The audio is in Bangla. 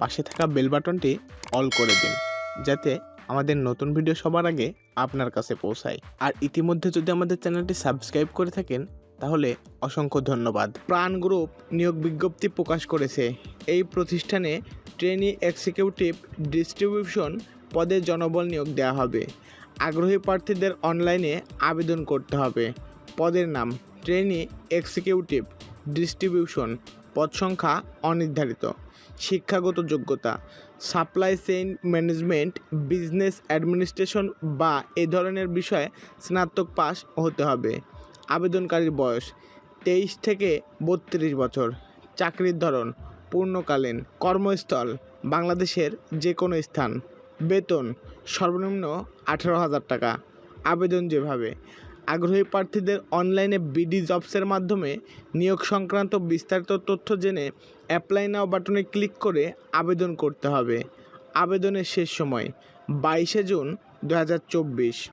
পাশে থাকা বেল বাটনটি অল করে দিন, যাতে আমাদের নতুন ভিডিও সবার আগে আপনার কাছে পৌঁছায়। আর ইতিমধ্যে যদি আমাদের চ্যানেলটি সাবস্ক্রাইব করে থাকেন, তাহলে অসংখ্য ধন্যবাদ। প্রাণ গ্রুপ নিয়োগ বিজ্ঞপ্তি প্রকাশ করেছে। এই প্রতিষ্ঠানে ট্রেনি এক্সিকিউটিভ ডিস্ট্রিবিউশন পদে জনবল নিয়োগ দেওয়া হবে। আগ্রহী প্রার্থীদের অনলাইনে আবেদন করতে হবে। পদের নাম ট্রেনি এক্সিকিউটিভ ডিস্ট্রিবিউশন পদ সংখ্যা অনির্ধারিত, শিক্ষাগত যোগ্যতা, supply chain management, business administration বা এ ধরনের বিষয়ে স্নাতক পাস হতে হবে। আবেদনকারীর বয়স, তেইশ থেকে বত্রিশ বছর। চাকরির ধরন, পূর্ণকালীন কর্মস্থল, বাংলাদেশের যে কোনো স্থান। বেতন, সর্বনিম্ন আঠারো হাজার টাকা। আবেদন যেভাবে আগ্রহী প্রার্থীদের অনলাইনে বিডি জবসের মাধ্যমে নিয়োগ সংক্রান্ত বিস্তারিত তথ্য জেনে অ্যাপ্লাই নাও বাটনে ক্লিক করে আবেদন করতে হবে। আবেদনের শেষ সময়, বাইশে জুন দু হাজার চব্বিশ।